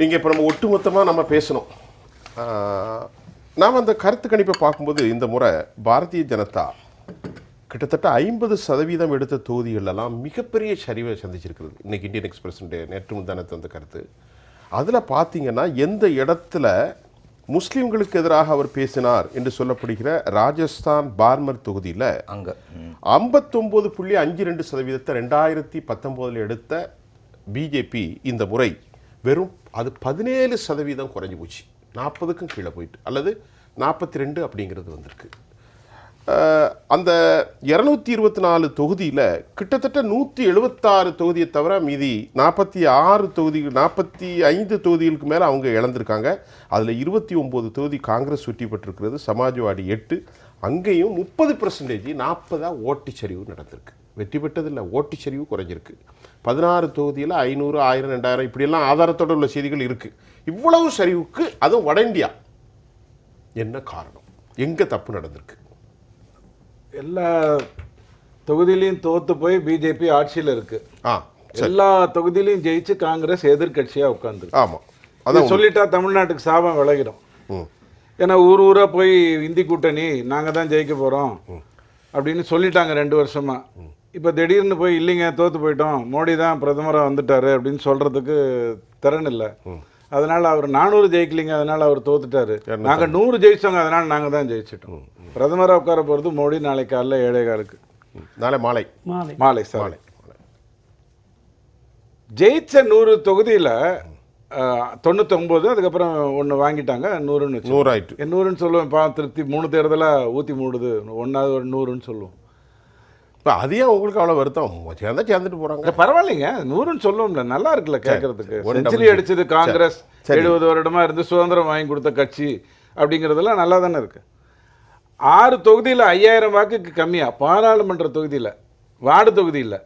நீங்கள் இப்போ நம்ம ஒட்டுமொத்தமாக நம்ம பேசணும். நாம் அந்த கருத்து கணிப்பை பார்க்கும்போது இந்த முறை பாரதிய ஜனதா கிட்டத்தட்ட ஐம்பது சதவீதம் எடுத்த தொகுதிகளெல்லாம் மிகப்பெரிய சரிவை சந்திச்சிருக்கிறது. இன்னைக்கு இந்தியன் எக்ஸ்பிரஸ் நேற்று முந்தானத்து வந்த கருத்து. அதில் பார்த்தீங்கன்னா எந்த இடத்துல முஸ்லிம்களுக்கு எதிராக அவர் பேசினார் என்று சொல்லப்படுகிற ராஜஸ்தான் பார்மர் தொகுதியில் அங்க. ஐம்பத்தொம்போது புள்ளி அஞ்சு ரெண்டு சதவீதத்தை ரெண்டாயிரத்தி பத்தொம்போதில் எடுத்த பிஜேபி இந்த முறை வெறும் அது பதினேழு சதவீதம் குறைஞ்சி போச்சு. நாற்பதுக்கும் கீழே போயிட்டு அல்லது நாற்பத்தி ரெண்டு அப்படிங்கிறது வந்திருக்கு. அந்த இரநூத்தி இருபத்தி நாலு தொகுதியில் கிட்டத்தட்ட நூற்றி எழுபத்தாறு தொகுதியை தவிர மீதி நாற்பத்தி ஆறு தொகுதிகள் நாற்பத்தி ஐந்து தொகுதிகளுக்கு மேலே அவங்க இழந்திருக்காங்க. அதில் இருபத்தி ஒம்பது தொகுதி காங்கிரஸ் வெற்றி பெற்றிருக்கிறது சமாஜ்வாடி எட்டு. அங்கேயும் முப்பது பர்சன்டேஜ் நாற்பதாக ஓட்டிச்சரிவு நடந்திருக்கு. வெற்றி பெற்றதில்லை ஓட்டுச்சரிவு குறைஞ்சிருக்கு. பதினாறு தொகுதியில் ஐநூறு ஆயிரம் ரெண்டாயிரம் இப்படியெல்லாம் ஆதாரத்தோடு உள்ள செய்திகள் இருக்குது இவ்வளவு சரிவுக்கு அதுவும் வட இந்தியா. என்ன காரணம்? எங்கே தப்பு நடந்திருக்கு? எல்லா தொகுதியிலையும் தோத்து போய் பிஜேபி ஆட்சியில் இருக்கு. ஆ எல்லா தொகுதியிலையும் ஜெயிச்சு காங்கிரஸ் எதிர்க்கட்சியா உட்கார்ந்து ஆமாம் அதான் சொல்லிட்டா தமிழ்நாட்டுக்கு சாபம் விலகிடும் ம். ஏன்னா ஊர் ஊரா போய் இந்தி கூட்டணி நாங்க தான் ஜெயிக்க போறோம். அப்படின்னு சொல்லிட்டாங்க ரெண்டு வருஷமா. இப்போ திடீர்னு போய் இல்லைங்க தோத்து போயிட்டோம். மோடி தான் பிரதமராக வந்துட்டாரு அப்படின்னு சொல்றதுக்கு திறன் இல்லை. அதனால அவர் நானூறு ஜெயிக்கலிங்க அதனால அவர் தோத்துட்டாரு. நாங்க நூறு ஜெயிச்சோங்க அதனால நாங்க தான் ஜெயிச்சிட்டோம். பிரதமராக உட்கார போறது மோடி நாளைக்கு காலைல ஏழே காலுக்கு. நாளை மாலை. மாலை. மாலை சார் மாலை. ஜெயிச்ச நூறு தொகுதியில் தொண்ணூத்தொம்பது அதுக்கப்புறம் ஒன்று வாங்கிட்டாங்க நூறுன்னு நூறாயிட்டு. என் நூறுன்னு சொல்லுவேன் பா திருப்தி. மூணு தேர்தலாக ஊற்றி மூடுது. ஒன்றாவது ஒரு நூறுன்னு சொல்லுவோம். இப்போ அதையே உங்களுக்கு அவ்வளோ வருத்தம். சேர்ந்தா சேர்ந்துட்டு போகிறாங்க பரவாயில்லைங்க. நூறுன்னு சொல்லுவோம்ல நல்லா இருக்குல்ல கேட்கறதுக்கு ஒரு செஞ்சுரி அடிச்சது காங்கிரஸ். எழுபது வருடமா இருந்து சுதந்திரம் வாங்கி கொடுத்த கட்சி அப்படிங்கிறதெல்லாம் நல்லா தானே இருக்கு. ஆறு தொகுதியில் ஐயாயிரம் வாக்குக்கு கம்மியா? பாராளுமன்ற தொகுதியில். வார்டு தொகுதி இல்ல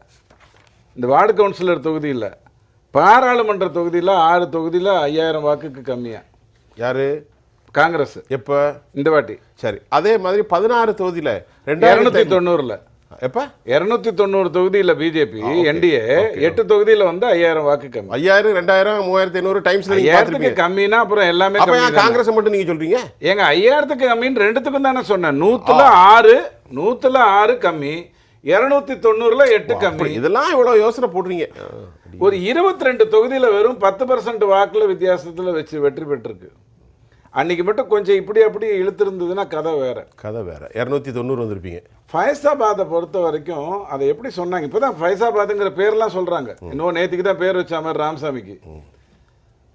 இந்த வார்டு கவுன்சிலர் தொகுதி இல்ல பாராளுமன்ற தொகுதியில் ஆறு தொகுதியில் ஐயாயிரம் வாக்குக்கு கம்மியா? யாரு? காங்கிரஸ். எப்போ? இந்த வாட்டி. சரி. அதே மாதிரி பதினாறு தொகுதியில் ரெண்டாயிரத்தி தொண்ணூறுல. எப்போ? இருநூத்தி தொண்ணூறு தொகுதியில் பிஜேபி என்டிஏ எட்டு தொகுதியில் வந்து ஐயாயிரம் வாக்கு கம்மி. ஐயாயிரம் ரெண்டாயிரம் மூவாயிரத்தி ஐநூறு டைம்ஸ் ஐயாயிரத்துக்கு கம்மினா அப்புறம் எல்லாமே காங்கிரஸ் மட்டும் நீங்கள் சொல்கிறீங்க ஏங்க ஐயாயிரத்துக்கு கம்மின்னு ரெண்டுத்துக்கும் தானே சொன்னேன். நூத்துல ஆறு நூத்துல ஆறு கம்மி இருநூத்தி தொண்ணூறுல எட்டு கம்மி. இதெல்லாம் இவ்வளோ யோசனை போடுறீங்க ஒரு இருபத்தி ரெண்டு தொகுதியில வெறும் பத்து பர்சன்ட் வாக்குல வித்தியாசத்துல வச்சு வெற்றி பெற்றிருக்கு. அன்னைக்கு மட்டும் கொஞ்சம் இப்படி அப்படி இழுத்திருந்ததுன்னா கதை வேற. கதை வேற. இரநூத்தி தொண்ணூறு வந்திருப்பீங்க. ஃபைசாபாத்தை பொறுத்த வரைக்கும் அதை எப்படி சொன்னாங்க? இப்பதான் ஃபைசாபாத்துங்கிற பேர்லாம் சொல்றாங்க. இன்னும் நேத்திக்கு தான் பேர் வச்ச மாதிரி ராமசாமிக்கு.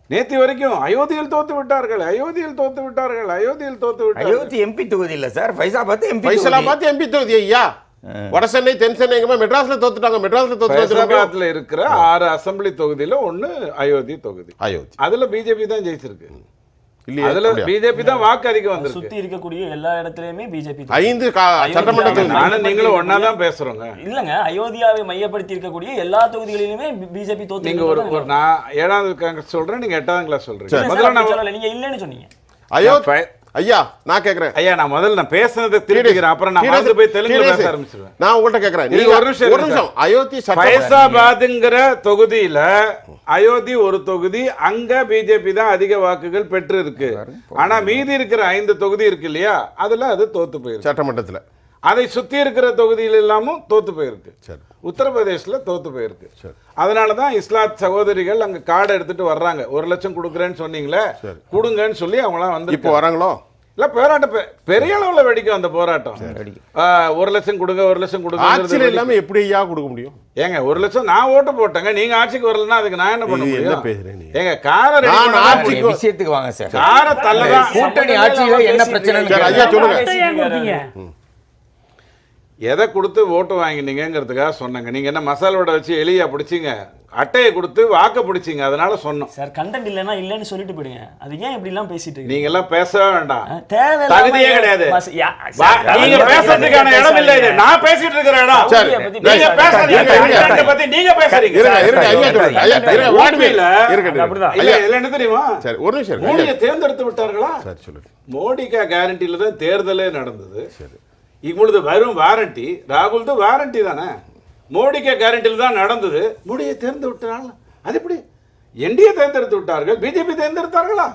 நேத்தி வரைக்கும் அயோத்தியில் தோத்து விட்டார்கள் அயோத்தியில் தோத்து விட்டார்கள் அயோத்தியில் தோத்து விட்டார்கள். அயோத்தி எம்பி தொகுதி இல்ல sir. Faizabad MP Faisalabad MP தொகுதி ஐயா. வட சென்னை தென் சென்னை எங்கேயுமே மெட்ராஸ்ல தோத்துட்டாங்க. மெட்ராஸ்ல தோத்து ஃபைசாபாத்ல இருக்கிற ஆறு அசெம்பிளி தொகுதியில ஒண்ணு அயோத்தி தொகுதி. அயோத்தி. அதுல பிஜேபி தான் ஜெயிச்சிருக்கு. இல்லையா அதுல? பிஜேபி தான் வாக்கு அதிகம் வந்திருக்கு. சுத்தி இருக்கக்கூடிய எல்லா இடத்துலயுமே பிஜேபி ஐந்து கா- சட்டமன்ற தொகுதி நானும் நீங்களும் ஒன்னா தான் பேசுறோங்க. இல்லங்க அயோத்தியாவை மையப்படுத்தி இருக்கக்கூடிய எல்லா தொகுதிகளிலுமே பிஜேபி தோத்து நீங்க ஒரு ஒரு நான் ஏழாவது காங்கிரஸ் சொல்றேன் நீங்க எட்டாவது கிளாஸ் சொல்றீங்க முதல்ல நான் நீங்க இல்லன்னு சொன்னீங்க. அயோ ஃபை- ஐயா நான் கேக்குறேன். ஐயா நான் முதல்ல நான் பேசுனதை திருப்பிக்கிறேன் அப்புறம் நான் மறந்து போய் தெலுங்குல பேச ஆரம்பிச்சிருவேன். நான் உங்கள்ட்ட கேக்குறேன். நீங்க ஒரு நிமிஷம் ஒரு நிமிஷம். அயோத்தி ஃபைசாபாத்ங்கிற தொகுதியில அயோத்தி ஒரு தொகுதி அங்க பிஜேபி தான் அதிக வாக்குகள் பெற்று இருக்கு ஆனா மீதி இருக்கிற ஐந்து தொகுதி இருக்கு இல்லையா அதுல அது தோத்து போயிருக்கு. சட்டமன்றத்துல. அதை சுத்தி இருக்கிற தொகுதியில் எல்லாமும் தோத்து போயிருக்கு. சரி. உத்தரப்பிரதேஷ்ல தோத்து போயிருக்கு. அதனால தான் இஸ்லாத் சகோதரிகள் அங்க கார்டு எடுத்துட்டு வர்றாங்க. ஒரு லட்சம் கொடுக்குறேன்னு சொன்னீங்களே கொடுங்கன்னு சொல்லி அவங்களாம் வந்து இப்போ வராங்களோ? இல்ல போராட்டம் பெரிய அளவுல வெடிக்கும் அந்த போராட்டம். ஒரு லட்சம் கொடுங்க ஒரு லட்சம் கொடுங்க. ஆட்சியில இல்லாம எப்படி ஐயா கொடுக்க முடியும்? ஏங்க ஒரு லட்சம் நான் ஓட்டு போட்டேங்க. நீங்க ஆட்சிக்கு வரலன்னா அதுக்கு நான் என்ன பண்ண முடியும்? பேசுறேன் நீ? ஏங்க காரை ஆட்சிக்கு விஷயத்துக்கு வாங்க சார். காரை தள்ளதான். கூட்டணி ஆட்சியில என்ன பிரச்சனை ஐயா சொல்லுங்க. எதை கொடுத்து ஓட்டு வாங்கினீங்கிறதுக்காக சொன்னேங்க. நீங்க என்ன மசாலா வடை வச்சு எலியா பிடிச்சிங்க? அட்டையை கொடுத்து வாக்க பிடிச்சிங்க. அதனால சொன்னோம். சார் கண்டென்ட் இல்லைன்னா இல்லைன்னு சொல்லிட்டு போயிடுங்க. அது ஏன் இப்படி எல்லாம் பேசிட்டு இருக்கீங்க? நீங்க எல்லாம் பேசவே வேண்டாம். தேவையில்லாம தகுதியே கிடையாது. சார், நீங்க பேசுறதுக்கான இடம் இல்ல இது. நான் பேசிட்டு இருக்கிற இடம். சரி, நீங்க. கண்டென்ட்டை பத்தி நீங்க பேசுறீங்க. இருங்க சார். இருங்க ஐயா சொல்லுங்க ஐயா இருங்க வாட்மேல் இல்ல. இருக்கட்டும். அது அப்படிதான். இல்ல ஐயா இல்ல என்ன தெரியுமா? சரி ஒரு நிமிஷம். மோடியை. தேர்ந்தெடுத்து விட்டார்களா? சரி சொல்லுங்க. மோடிக்கா கேரண்டில தான் தேர்தலே நடந்தது. இப்பொழுது வரும் வாரண்டி ராகுல் தான் வாரண்டி தானே? மோடிக்கா கேரண்டில தான் நடந்தது. மோடியை தேர்ந்து விட்டாங்க அது எப்படி? என்டிஏ தேர்ந்தெடுத்து விட்டார்கள் பிஜேபி தேர்ந்தெடுத்தார்களா?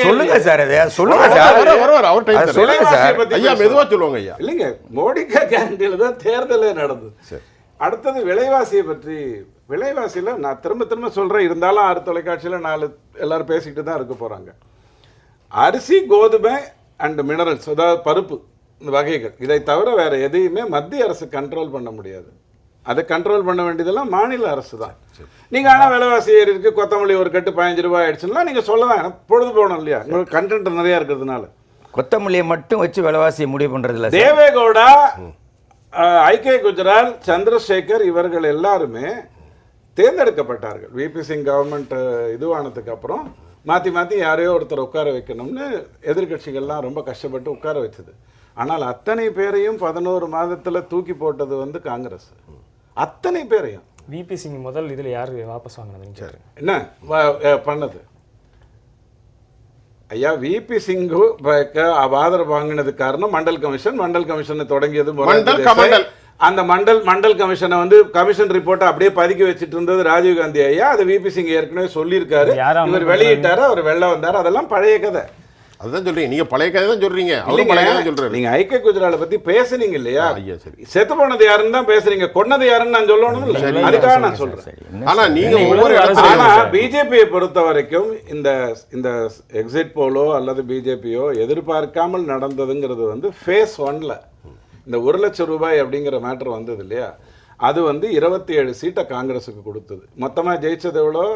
சொல்லுங்க? சார் சொல்லுங்க சார். வர, வர, வர, அவர். சொல்லுங்க சார். ஐயா. மெதுவா சொல்லுவாங்க ஐயா. இல்லைங்க மோடிக்கா கேரண்டியில் தான் தேர்தலே நடந்தது. அடுத்தது விலைவாசியை பற்றி விலைவாசியில் நான் திரும்ப திரும்ப சொல்றேன். இருந்தாலும் ஆறு தொலைக்காட்சியில் நாலு எல்லாரும் பேசிக்கிட்டு தான் இருக்க போறாங்க. அரிசி கோதுமை அண்ட் மினரல்ஸ் அதாவது பருப்பு. வகைகள். இதை தவிர வேற எதையுமே மத்திய அரசு கண்ட்ரோல் பண்ண முடியாது. அதை கண்ட்ரோல் பண்ண வேண்டியதெல்லாம் மாநில அரசு தான். நீங்க ஆனா விலைவாசி ஏறி இருக்கு கொத்தமல்லி ஒரு கட்டு பதினஞ்சு ரூபாய் ஆயிடுச்சுன்னா நீங்க சொல்லலாம். பொழுது போகணும் இல்லையா? உங்களுக்கு கண்டென்ட் நிறைய இருக்கிறதுனால. கொத்தமல்லியை மட்டும் வச்சு விலைவாசியை முடிவு சார். தேவேகவுடா ஐக்கிய குஜரால் சந்திரசேகர் இவர்கள் எல்லாருமே தேர்ந்தெடுக்கப்பட்டார்கள். விபி சிங் கவர்மெண்ட் இதுவானதுக்கு அப்புறம் மாற்றி மாற்றி யாரையோ ஒருத்தர் உட்கார வைக்கணும்னு எதிர்க்கட்சிகள்லாம் ரொம்ப கஷ்டப்பட்டு உட்கார வச்சது ஆனால் அத்தனை பேரையும் பதினோரு மாதத்துல தூக்கி போட்டது வந்து காங்கிரஸ். அத்தனை பேரையும். விபி சிங் முதல் இதுல யாரு வாபஸ் கேக்குறேன். என்ன? பண்ணது. ஐயா விபி சிங்கு ஆதரவு வாங்கினது காரணம் மண்டல் கமிஷன். மண்டல் கமிஷனை தொடங்கியது. அந்த மண்டல் மண்டல் கமிஷனை வந்து கமிஷன் ரிப்போர்ட்டை அப்படியே பதுக்கி வச்சிட்டு இருந்தது ராஜீவ் காந்தி ஐயா. அதை விபி சிங் ஏற்கனவே சொல்லியிருக்காரு. இவர்? வெளியிட்டாரு அவர் வெளில வந்தாரு. அதெல்லாம் பழைய கதை. அதுதான் சொல்றீங்க. நீங்க பழைய கதை தான் சொல்றீங்க. அவரும் பழைய கதை சொல்றாரு. நீங்க ஐக்கிய குஜராலை பத்தி பேசுனீங்க இல்லையா? ஐயா சரி. செத்து போனது யாருன்னு தான் பேசுறீங்க. கொன்னது யாருன்னு நான் சொல்லணும் இல்ல. அதுக்காக நான் சொல்றேன். ஆனா நீங்க ஒவ்வொரு ஆனா பிஜேபியை பொறுத்த வரைக்கும் இந்த இந்த எக்ஸிட் போலோ அல்லது பிஜேபியோ எதிர்பார்க்காமல் நடந்ததுங்கிறது வந்து ஃபேஸ் ஒன்ல இந்த ஒரு லட்சம் ரூபாய் அப்படிங்கிற மேட்டர் வந்தது இல்லையா? அது வந்து இருபத்தி ஏழு சீட்டை காங்கிரஸுக்கு கொடுத்தது. மொத்தமா ஜெயிச்சது எவ்வளோ?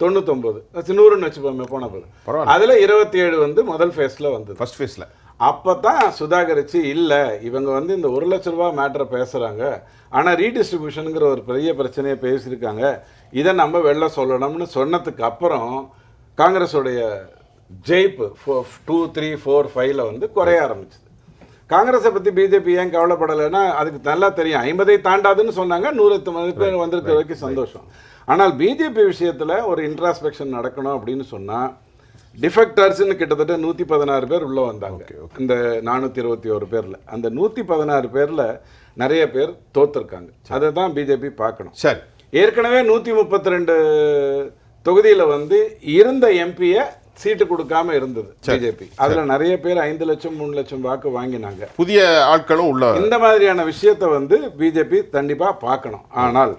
தொண்ணூத்தொன்பது. அது நூறுன்னு வச்சுப்போமே போன போது. அதுல இருபத்தி ஏழு வந்து முதல் ஃபேஸ்ல வந்தது. ஃபர்ஸ்ட் ஃபேஸ்ல அப்பதான் சுதாகரிச்சு இல்ல இவங்க வந்து இந்த ஒரு லட்ச ரூபாய் மேட்டரை பேசுறாங்க. ஆனா ரீடிஸ்ட்ரிபியூஷனுங்கிற ஒரு பெரிய பிரச்சனையை பேசியிருக்காங்க. இதை நம்ம வெளில சொல்லணும்னு சொன்னதுக்கு அப்புறம் காங்கிரஸுடைய ஜெயிப்பு டூ த்ரீ ஃபோர் ஃபைவ்ல வந்து குறைய ஆரம்பிச்சது. காங்கிரஸை பத்தி பிஜேபி ஏன் கவலைப்படலைன்னா அதுக்கு நல்லா தெரியும். ஐம்பதை தாண்டாதுன்னு சொன்னாங்க நூறு மதிப்பெண் வந்திருக்க வரைக்கும் சந்தோஷம். ஆனால் பிஜேபி விஷயத்துல ஒரு இன்ட்ராஸ்பெக்ஷன் நடக்கணும் அப்படின்னு சொன்னா டிஃபெக்டர்ஸ்னு கிட்டத்தட்ட நூற்றி பதினாறு பேர் உள்ள வந்தாங்க. இந்த நானூற்றி இருபத்தி ஒரு பேரில். அந்த நூற்றி பதினாறு பேரில் நிறைய பேர் தோத்துருக்காங்க. அதை தான் பிஜேபி பார்க்கணும். சரி. ஏற்கனவே நூற்றி முப்பத்தி ரெண்டு தொகுதியில் வந்து இருந்த எம்பியை சீட்டு கொடுக்காம இருந்தது பிஜேபி. அதுல நிறைய பேர் ஐந்து லட்சம் மூணு லட்சம் வாக்கு வாங்கினாங்க. புதிய ஆட்களும் உள்ள இந்த மாதிரியான விஷயத்தை வந்து பிஜேபி கண்டிப்பா பார்க்கணும். ஆனால்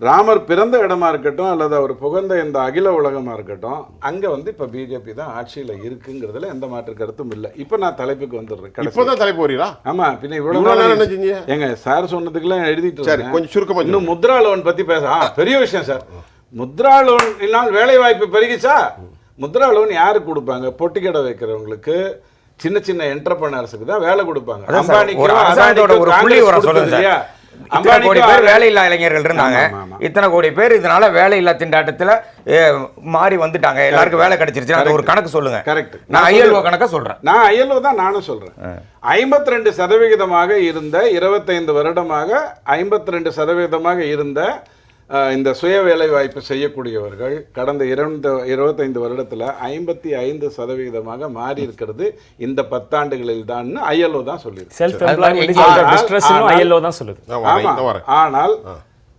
ராமர் பிறந்த இடமா இருக்கட்டும் அல்லது அவர் புகழ்ந்த இந்த அகில உலகமா இருக்கட்டும் அங்க வந்து இப்ப பிஜேபி தான் ஆட்சியில இருக்குங்கிறதுல எந்த மாற்று கருத்தும் இல்லை. இப்ப நான் தலைப்புக்கு வந்துடுறேன் இப்பதான் தலைப்பு வரீங்களா ஆமா பின்ன இவ்வளவு? எங்க சார் சொன்னதுக்கெல்லாம் எழுதிட்டு சரி. கொஞ்சம் சுருக்கமா இன்னும் முத்ரா லோன் பத்தி பேச பெரிய விஷயம் சார். முத்ரா லோன் வேலை வாய்ப்பு பெருகிச்சா முத்ரா லோன் யாருக்கு கொடுப்பாங்க? பொட்டி கடை வைக்கிறவங்களுக்கு சின்ன சின்ன என்டர்பிரனர்ஸுக்கு தான் வேலை கொடுப்பாங்க. இத்தனை கோடி பேர் வேலையில்லா இளைஞர்கள் இருந்தாங்க. இத்தனை கோடி பேர் இதனால வேலையில்லா திண்டாட்டத்துல மாறி வந்துட்டாங்க. எல்லாருக்கும் வேலை கிடைச்சிருச்சு அந்த ஒரு கணக்கு சொல்லுங்க. Correct. நான் ஐஎல்ஓ கணக்கா சொல்றேன். நான் ஐஎல்ஓ தான் நானும் சொல்றேன். ஐம்பத்தி ரெண்டு சதவிகிதமாக இருந்த இருபத்தைந்து வருடமாக ஐம்பத்தி ரெண்டு சதவிகிதமாக இருந்த இந்த சுய வேலை வாய்ப்பு செய்யக்கூடியவர்கள் கடந்த இரண்டு இருபத்தைந்து வருடத்துல ஐம்பத்தி ஐந்து சதவிகிதமாக மாறி இருக்கிறது. இந்த பத்தாண்டுகளில் தான் ஐஎல்ஓ தான் சொல்லியிருக்கு ஆனால்- ஐஎல்ஓ தான் சொல்லுது. நான் வரேன் ஆமா. நான் வரேன் ஆனால்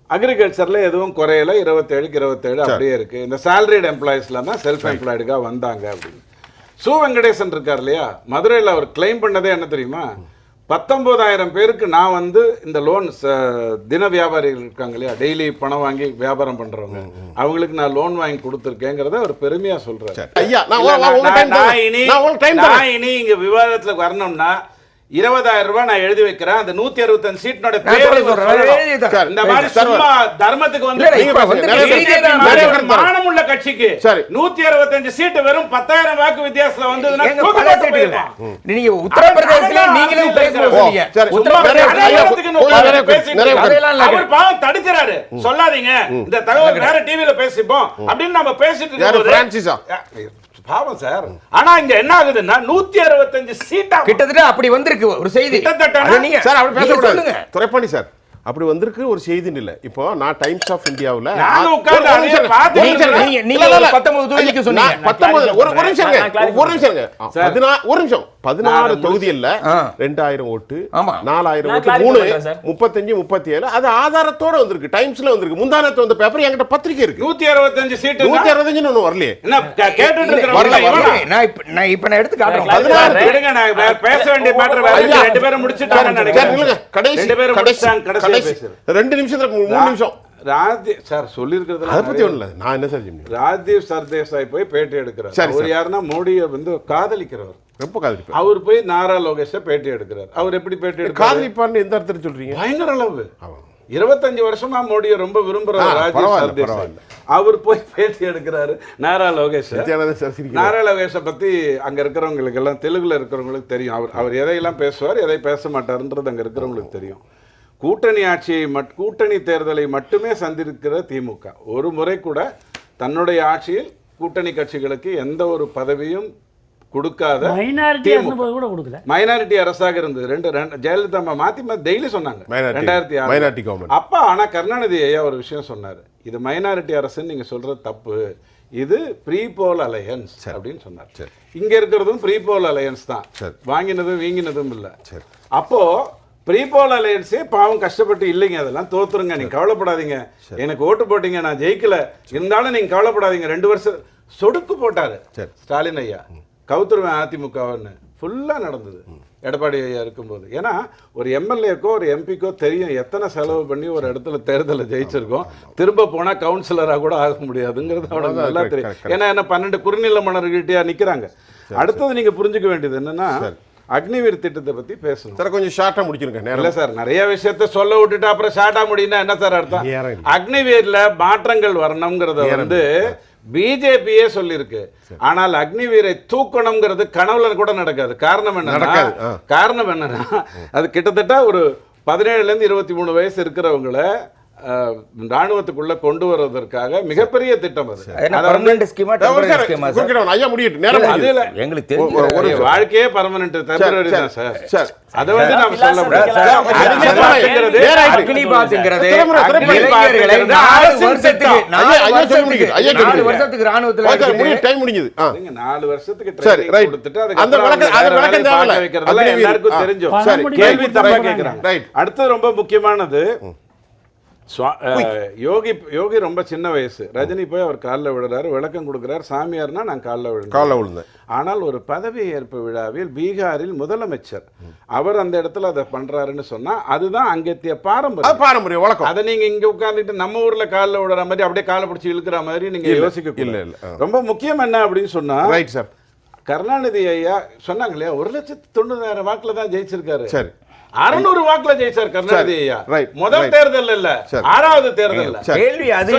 அக்ரிகல்ச்சர்ல எதுவும் குறையல. இருபத்தேழுக்கு இருபத்தேழு அப்படியே இருக்கு. இந்த சேலரிட் எம்ப்ளாயிஸ்ல தான் செல்ஃப் எம்ப்ளாய்டுக்காக வந்தாங்க அப்படின்னு. சு வெங்கடேசன் இருக்கார் இல்லையா? மதுரையில் அவர் கிளைம் பண்ணதே என்ன தெரியுமா? பத்தொன்பதாயிரம் பேருக்கு நான் வந்து இந்த லோன் தின வியாபாரிகள் இருக்காங்க இல்லையா? டெய்லி பணம் வாங்கி வியாபாரம் பண்றவங்க. அவங்களுக்கு நான் லோன் வாங்கி கொடுத்துருக்கேங்கிறத அவர் பெருமையா சொல்றாரு. சரி. ஐயா நான். இனி இங்க விவாதத்துல வரணும்னா இருபதாயிரம் ரூபாய் நான் எழுதி வைக்கிறேன் அந்த நூத்தி அறுபத்தஞ்சு சீட்னோட நான் பேர். இந்த மாதிரி சும்மா தர்மத்துக்கு வந்து. மானமுள்ள கட்சிக்கு சரி. நூத்தி அறுபத்தஞ்சு சீட்டு வெறும் பத்தாயிரம் வாக்கு வித்தியாசத்துல வந்ததுன்னா. நீங்க உத்தரப்பிரதேசல அவன் நீங்களே அரசியல் பேசுறது இருக்கிறார். சொன்னீங்க. சரி. சும்மா உத்தரப்பிரதேசல நிறைய- அடையாளத்துக்கு நிறைய நோக்கம் பேர் பேசிட்டு நிறைய பேர். அதெல்லாம் இல்ல. அவர் பாவம் தடுக்கிறாரு சொல்லாதீங்க இந்த தகவல் வேற டிவில பேசிப்போம் அப்படின்னு நம்ம பேசிட்டு பிரான்சிஸா? பாவம் சார். ஆனா இங்க என்ன ஆகுதுன்னா நூத்தி அறுபத்தஞ்சு சீட்டா கிட்டத்தட்ட அப்படி வந்திருக்கு ஒரு செய்தி. கிட்டத்தட்ட நீங்க சார் அப்படி பேசக்கூடாது. சொல்லுங்க. துரைப்பாண்டி சார் அப்படி வந்திருக்கு ஒரு செய்தின்னு இல்ல. இப்போ நான் டைம்ஸ் ஆஃப் இந்தியாவுல ஒரு நிமிஷம் ஒரு நிமிஷம் இருங்க. நீங்க- நீங்க இல்ல, இல்ல, ஒரு இல்ல. 19 தொகுதிக்கு ஐயா, சொன்னீங்க. நான் 19 ஒரு ஒரு நிமிஷம். பதினாறு தொகுதியில். ரெண்டாயிரம் ஓட்டு ஆமா. நாலாயிரம் ஓட்டு மூணு. முப்பத்தஞ்சு முப்பத்தி ஏழு அது ஆதாரத்தோட வந்திருக்கு டைம்ஸ்ல வந்திருக்கு முந்தானத்து வந்த பேப்பர் என்கிட்ட பத்திரிக்கை இருக்கு நூத்தி அறுபத்தஞ்சு சீட்டு நூத்தி அறுபத்தஞ்சுன்னு ஒண்ணு வரலையே? நான் இப்ப நான் இப்ப நான் எடுத்து காட்டுறேன் பேச வேண்டிய. இருக்கு. ரெண்டு பேரும் முடிச்சிட்டாங்கன்னு சரி, நினைக்கிறேன். நில்லுங்க. கடைசி ரெண்டு பேரும் கடைசி முடிச்சிட்டாங்க, கடைசி. ரெண்டு நிமிஷத்துல மூணு நிமிஷம் ராஜ்ய- சார் சொல்லியிருக்கிறதுல அதை நிறைய- ஒண்ணு இல்ல நான் என்ன சார் சொன்னேன் ராஜீவ் சர்தேசாய் போய் பேட்டி எடுக்கிறார். சரி, அவர். யாருன்னா மோடியை வந்து காதலிக்கிறவர். ரொம்ப காதலிப்பேன் அவர் போய் நாரா லோகேஷ பேட்டி எடுக்கிறார். அவர் எப்படி பேட்டி எடுக்கிறார் காதலிப்பான்னு எந்த அர்த்தத்தில் சொல்றீங்க? பயங்கர அளவு. இருபத்தஞ்சு வருஷமா மோடியை ரொம்ப விரும்புற ஆ, ராஜீவ் சர்தேசாய். அவர் போய் பேட்டி எடுக்கிறாரு நாரா லோகேஷ். நாரா லோகேஷை பத்தி அங்க இருக்கிறவங்களுக்கு எல்லாம் தெலுங்குல இருக்கிறவங்களுக்கு தெரியும். அவர் அவர் எதையெல்லாம் பேசுவார் எதை பேச மாட்டாருன்றது அங்க இருக்கிறவங்களுக்கு தெரியும். கூட்டணி ஆட்சியை மட் கூட்டணி தேர்தலை மட்டுமே சந்திருக்கிற திமுக. ஒரு முறை கூட தன்னுடைய ஆட்சியில் கூட்டணி கட்சிகளுக்கு எந்த ஒரு பதவியும் கொடுக்காத மைனாரிட்டி மைனாரிட்டி அரசாக இருந்தது. ரெண்டு ரெண்டு ஜெயலலிதா அம்மா மாத்தி மாத்தி டெய்லி சொன்னாங்க. ரெண்டாயிரத்தி minority government. அப்பா ஆனா கருணாநிதி ஐயா ஒரு விஷயம் சொன்னாரு. இது மைனாரிட்டி அரசுன்னு நீங்க சொல்றது தப்பு. இது ப்ரீ போல் அலையன்ஸ் அப்படின்னு சொன்னார். இங்க இருக்கிறதும் ப்ரீ போல் அலையன்ஸ் தான். சரி. வாங்கினதும் வீங்கினதும் இல்ல. சரி. அப்போ ப்ரீ போல் அலையன்ஸே பாவம் கஷ்டப்பட்டு இல்லைங்க அதெல்லாம் தோத்துருங்க. நீங்க கவலைப்படாதீங்க. எனக்கு ஓட்டு போட்டீங்க நான் ஜெயிக்கல. இருந்தாலும் நீங்க கவலைப்படாதீங்க. ரெண்டு வருஷம் சொடுக்கு போட்டாரு. ஸ்டாலின் ஐயா. கவுத்துருவேன் அதிமுகன்னு ஃபுல்லாக நடந்தது. எடப்பாடி ஐயா இருக்கும்போது. ஏன்னா ஒரு எம்எல்ஏக்கோ ஒரு எம்பிக்கோ தெரியும் எத்தனை செலவு பண்ணி ஒரு இடத்துல தேர்தலை ஜெயிச்சிருக்கோம். திரும்ப போனால் கவுன்சிலராக கூட ஆக முடியாதுங்கிறது அவனுக்கு நல்லா தெரியும். ஏன்னா என்ன பன்னெண்டு குறுநில மன்னர்கிட்டயா நிற்கிறாங்க அடுத்தது நீங்கள் புரிஞ்சுக்க வேண்டியது என்னன்னா அக்னிவீர் திட்டத்தை பற்றி பேசணும். சார் கொஞ்சம் ஷார்ட்டா முடிச்சிருங்க இல்ல சார் நிறைய விஷயத்த சொல்ல விட்டுட்டு அப்புறம் ஷார்ட்டா முடியும்னா என்ன சார் அர்த்தம். அக்னிவீர்ல மாற்றங்கள் வரணுங்கிறத வந்து பிஜேபியே சொல்லியிருக்கு. ஆனால் அக்னிவீரை தூக்கணுங்கிறது கனவுல கூட நடக்காது. காரணம் ஆ. காரணம் என்னன்னா அது கிட்டத்தட்ட ஒரு பதினேழுல இருந்து இருபத்தி மூணு வயசு இருக்கிறவங்கள ராணுவத்துக்குள்ள கொண்டு வருவதற்காக மிகப்பெரிய திட்டம் அது. எங்களுக்கு ஒரு- வாழ்க்கையே பர்மனன்ட் டெம்பரரி தான் சார் சார். அதை வந்து நாம சொல்ல முடியாது. நாலு வருஷத்துக்கு. தெரிஞ்சோம். கேள்வி தப்பா. கேட்கிறாங்க. அடுத்தது ரொம்ப முக்கியமானது யோகி யோகி ரொம்ப சின்ன வயசு. ரஜினி போய் அவர் காலில் விடுறாரு விளக்கம் கொடுக்குறாரு சாமியார்னா நான் காலில் விழுந்தேன். காலைல விழுந்தேன். ஆனால் ஒரு பதவி ஏற்பு விழாவில் பீகாரில் முதலமைச்சர் அவர் அந்த இடத்துல அதை பண்றாருன்னு சொன்னா அதுதான் அங்கத்திய பாரம்பரியம். பாரம்பரியம் வழக்கம். அதை நீங்க இங்க உட்கார்ந்துட்டு நம்ம ஊர்ல காலில் விடுற மாதிரி அப்படியே காலை பிடிச்சி இழுக்கிற மாதிரி நீங்க இல்ல, யோசிக்க இல்ல. ரொம்ப முக்கியம் என்ன அப்படின்னு சொன்னா ரைட் சார். கருணாநிதி ஐயா சொன்னாங்க இல்லையா ஒரு லட்சத்தி தொண்ணூறாயிரம் வாக்குல தான் ஜெயிச்சிருக்காரு. சரி. அறுநூறு வாக்குல ஜெயிச்சார் கருணாநிதி சரி, ஐயா right, முதல். தேர்தல் இல்ல சரி. ஆறாவது தேர்தல். கேள்வி அது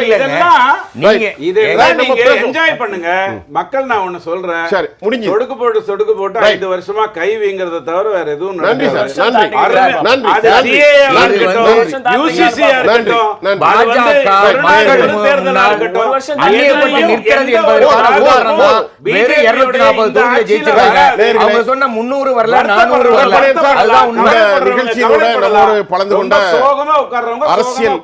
இதெல்லாம் நீங்க. என்ஜாய் பண்ணுங்க. மக்கள் நான் ஒண்ணு சொல்றேன். சரி, முடிஞ்சுது. சொடுக்கு போட்டு சொடுக்கு போட்டு. ஐந்து வருஷமா கை வீங்கிறத தவிர வேற எதுவும் நன்றி சொன்ன முந்நூறு வரல நானூறு வரல. அதுதான் உண்மை. நிகழ்ச்சியோட நம்மோடு பலந்து கொண்ட ரொம்ப சோகமா உட்கார்றவங்க அரசியல்